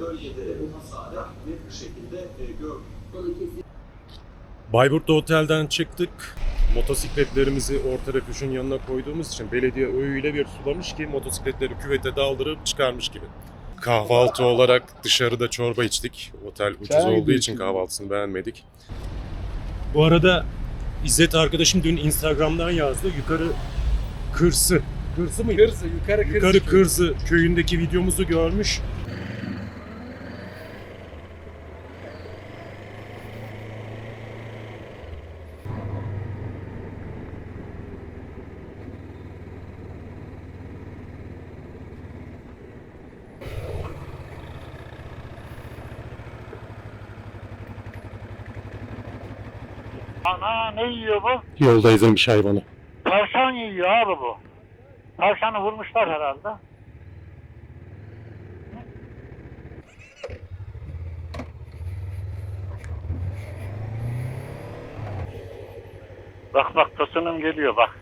bölgede de bu hasarı net bir şekilde e, gördük. Bayburt'ta otelden çıktık. Motosikletlerimizi orta refüjün yanına koyduğumuz için belediye öyle bir sulamış ki motosikletleri küvete daldırıp çıkarmış gibi. Kahvaltı olarak dışarıda çorba içtik. Otel ucuz Çay olduğu için kahvaltısını beğenmedik. Bu arada İzzet arkadaşım dün Instagram'dan yazdı. Yukarı Kırsı. Kırsı mı? Kırsı, yukarı kırsı. Yukarı Kırsı köyündeki videomuzu görmüş. Ana ne yiyor bu? Yolda ezilmiş hayvanı. Tavşan yiyor abi bu. Tavşanı vurmuşlar herhalde. Bak bak tosunum geliyor bak. Bak.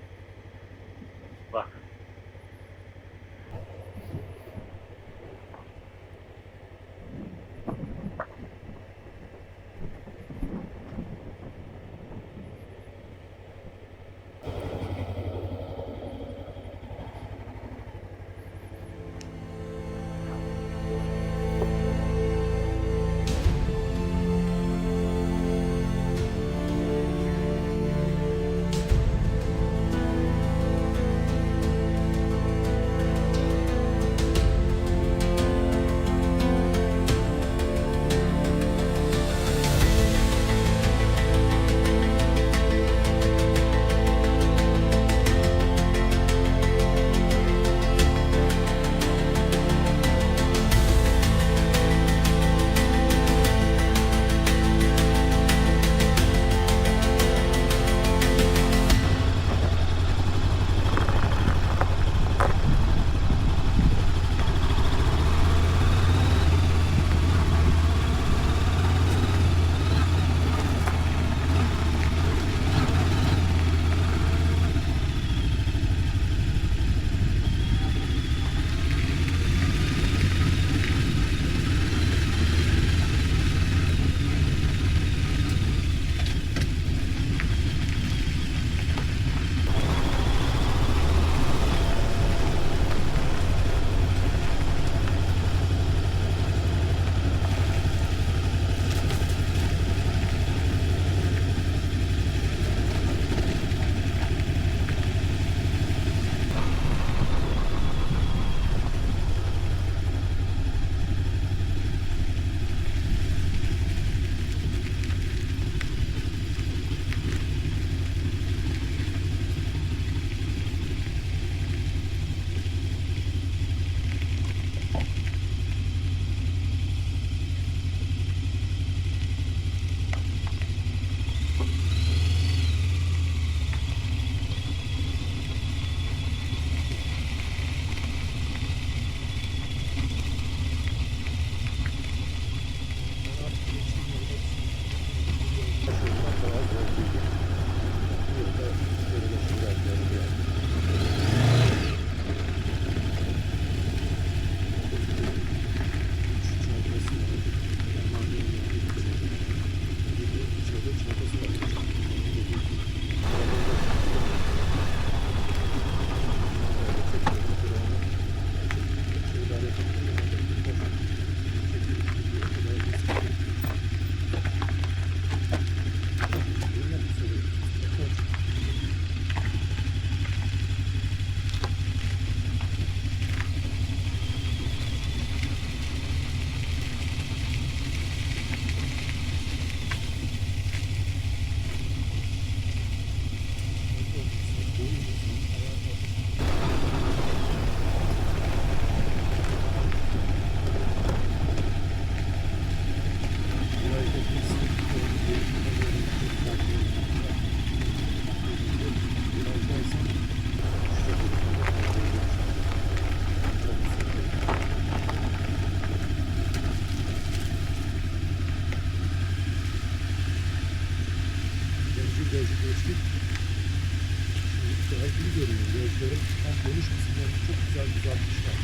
Çok güzel güzel kuşlar.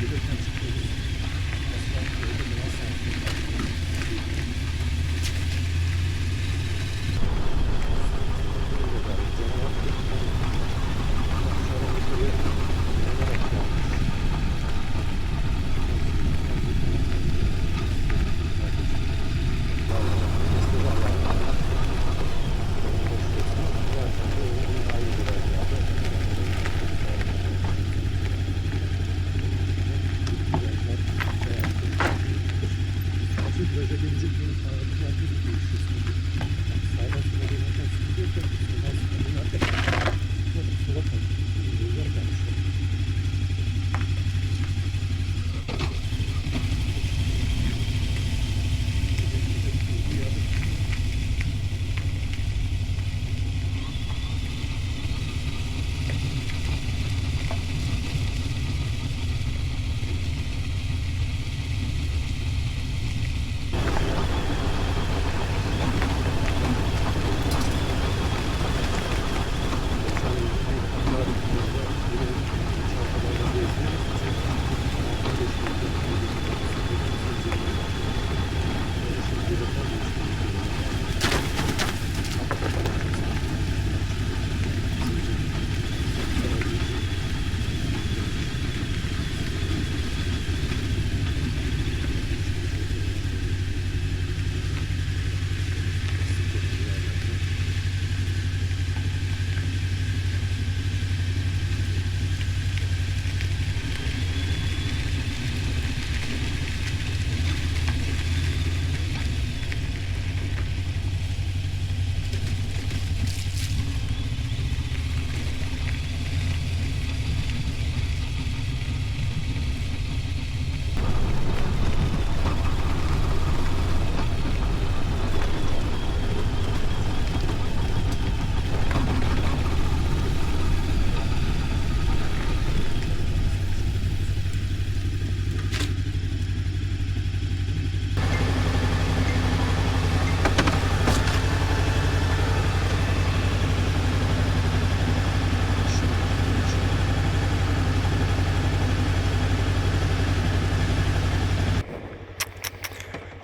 Gelirken çıkıyoruz. Aslan gördüm, aslan.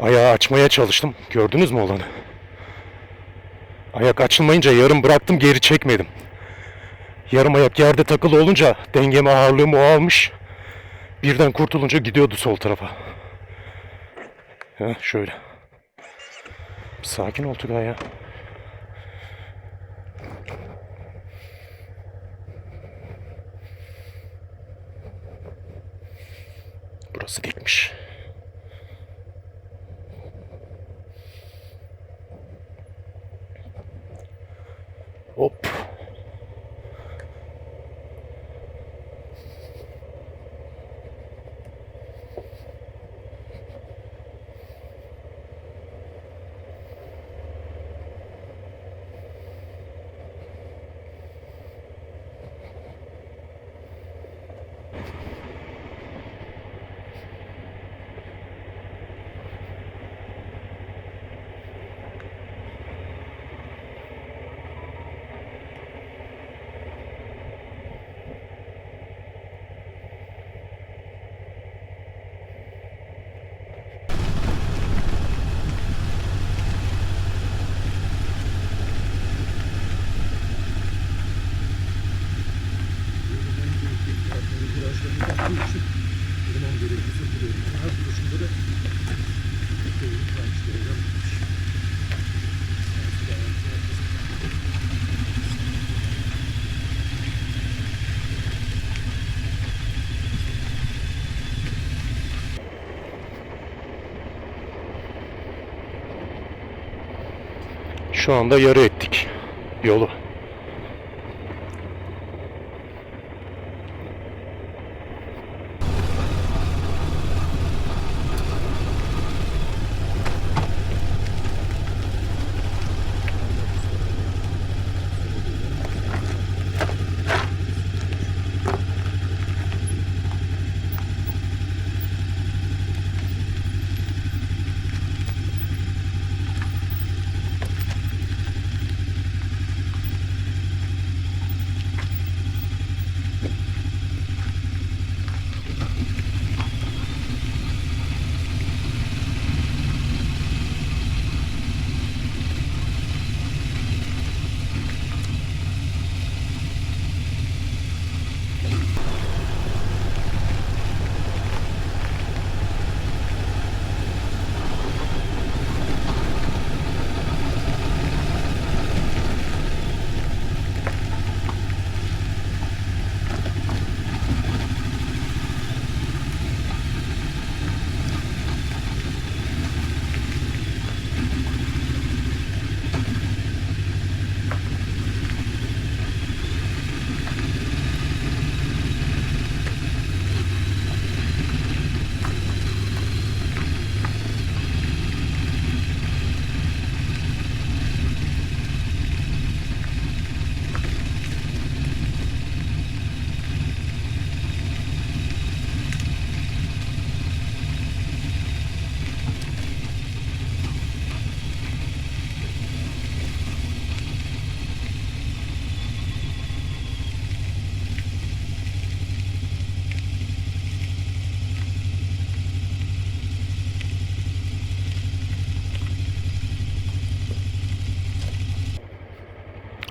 Ayağı açmaya çalıştım. Gördünüz mü olanı? Ayak açılmayınca yarım bıraktım geri çekmedim. Yarım ayak yerde takılı olunca dengemi ağırlığımı o almış. Birden kurtulunca gidiyordu sol tarafa. Heh, şöyle. Sakin ol Tugay ya. Burası dikmiş. Hop. Şu anda yarı ettik yolu.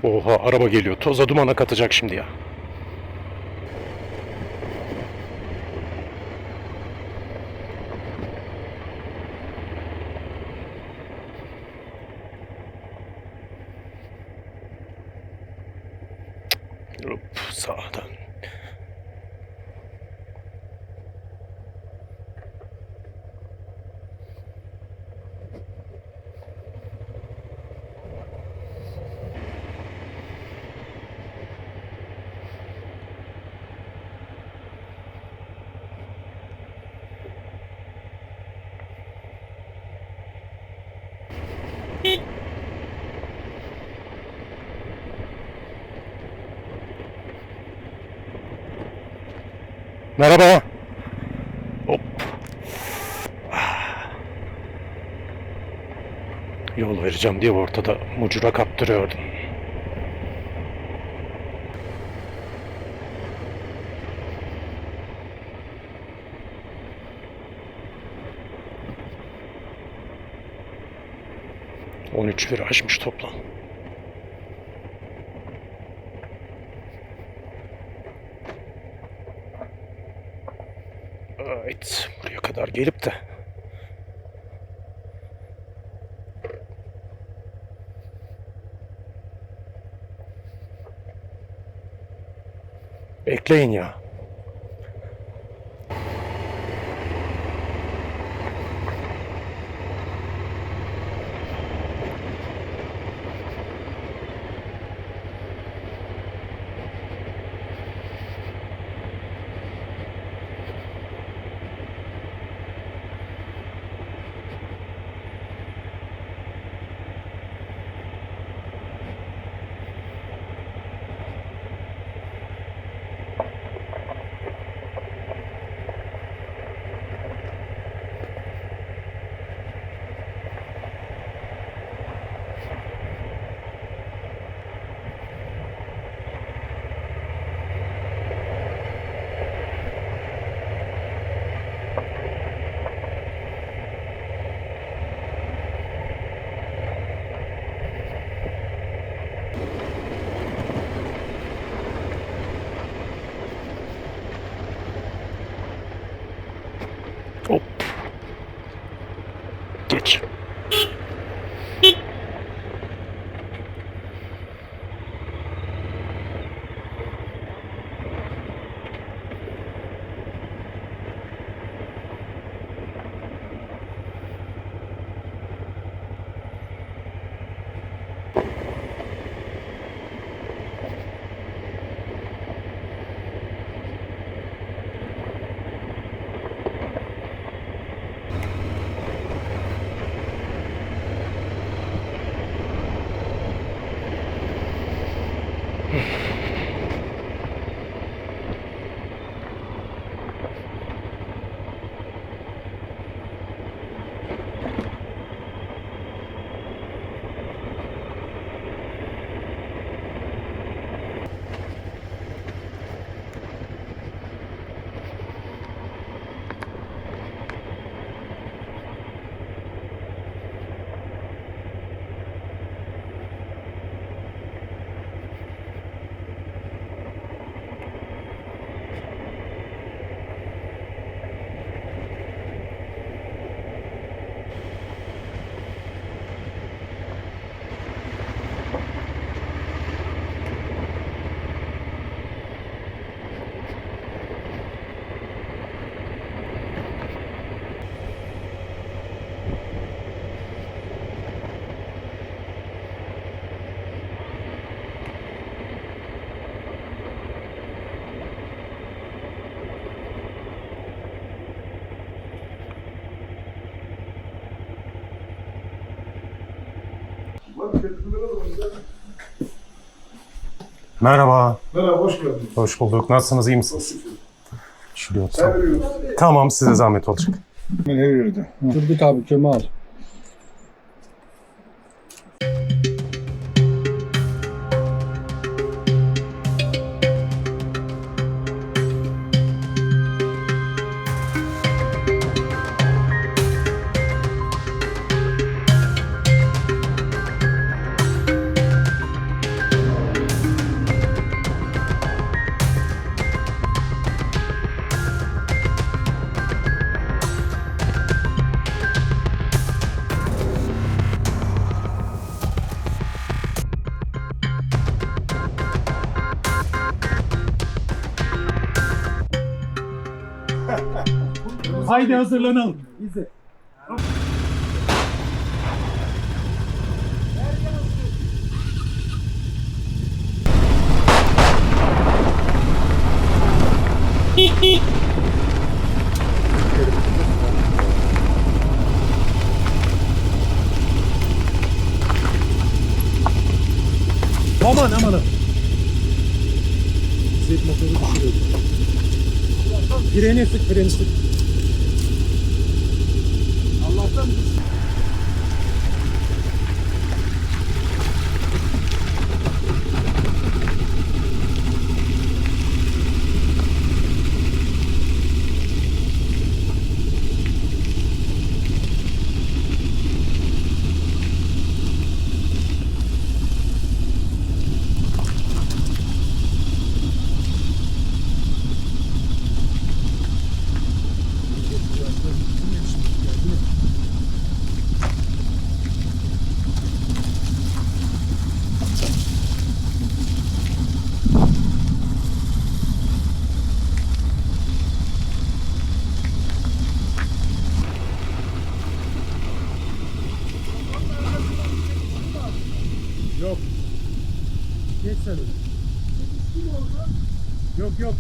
Oha araba geliyor. Toza dumana katacak şimdi ya. Hop, sağdan. Merhaba. Hop. Yol vereceğim diye ortada mucura kaptırıyordum. On üç lira aşmış toplam. Kadar gelip de Bekleyin ya. Hop. Geç. Merhaba. Merhaba, hoş geldiniz. Hoş bulduk. Nasılsınız? iyi misiniz? Şuraya oturalım. Tamam size zahmet olacak. Ne verdi? Turgut abi Kemal. Haydi hazırlanalım. İzle. Aman aman. Zeyt motoru düşürüyor. Freni sık, freni sık. Allah'tan Yok. Geç sen. Yok yok.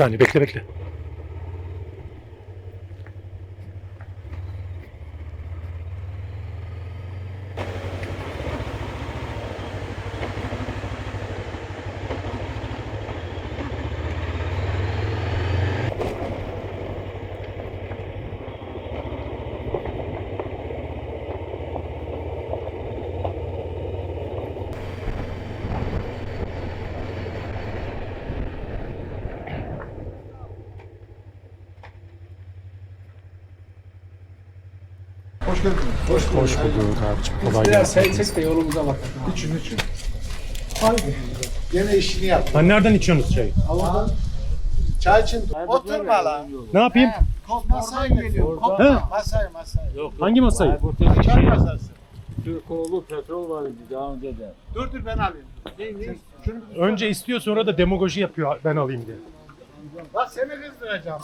Saniye bekle bekle. Hoş geldiniz. Hoş Hoş bulduk abicim. Kolay Biraz gelsin. çek de yolumuza bakalım. İçin için. Haydi. Gene işini yap. Ha nereden içiyorsunuz çayı? Allah'tan çay için oturma lan. Ne yapayım? Masaya geliyor. He? Masaya masaya. Hangi masayı? Çay masası. Türkoğlu petrol var idi daha önce de. Dur dur ben alayım. Ne ne? Şunu Önce istiyor sonra da demagoji yapıyor ben alayım diye. bak seni kızdıracağım.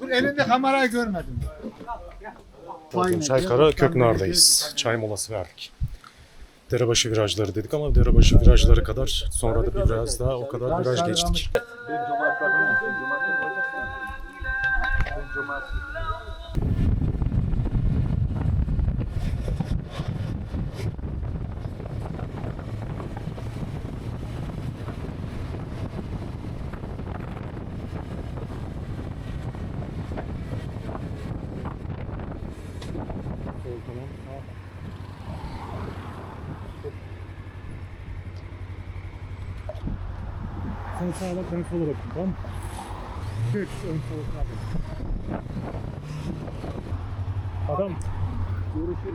Dur elinde kamerayı görmedim. Bakın Çaykara Köknar'dayız. Çay molası verdik. Derebaşı virajları dedik ama Derebaşı virajları kadar sonra da biraz daha o kadar viraj geçtik. Bir cumartesi mi? Bir cumartesi olacak mı? Bir cumartesi. Sağa bak ben sola bakayım tamam mı? Geç ön sola bak. Adam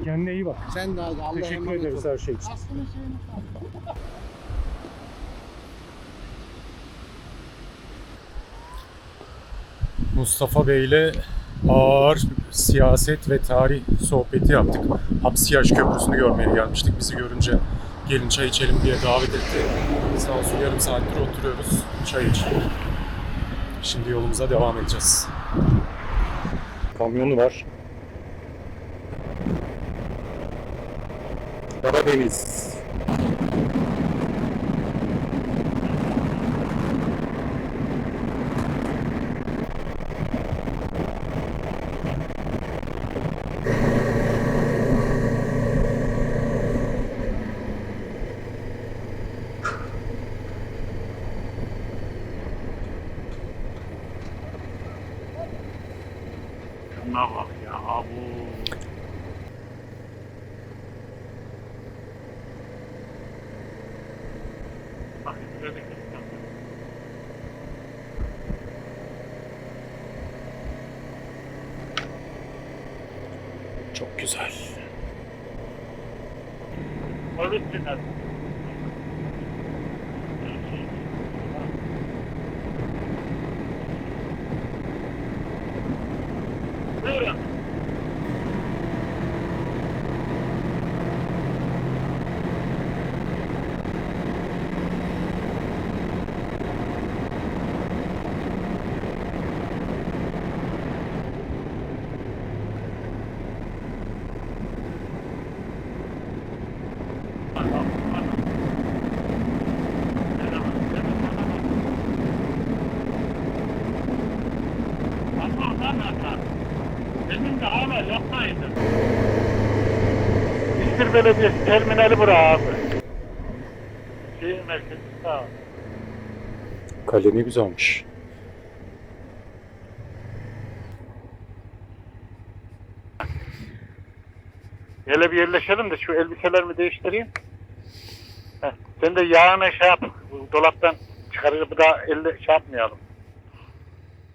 kendine iyi bak. Sen de hadi Allah'a Teşekkür emanet ol. ederiz her şey için. Mustafa Bey ile ağır siyaset ve tarih sohbeti yaptık. Hapsiyaş Köprüsü'nü görmeye gelmiştik. Bizi görünce gelin çay içelim diye davet etti. Sağ olsun yarım saattir oturuyoruz. Çay içiyoruz. Şimdi yolumuza devam edeceğiz. Kamyonu var. Karadeniz. Şuna bak ya abu. Belediyesi terminali bura abi. Şehir merkezi sağ ol. Kale ne güzelmiş. Hele bir yerleşelim de şu elbiselerimi değiştireyim. Heh, sen de yağını şey yap. Dolaptan çıkarır bir daha elle şey yapmayalım.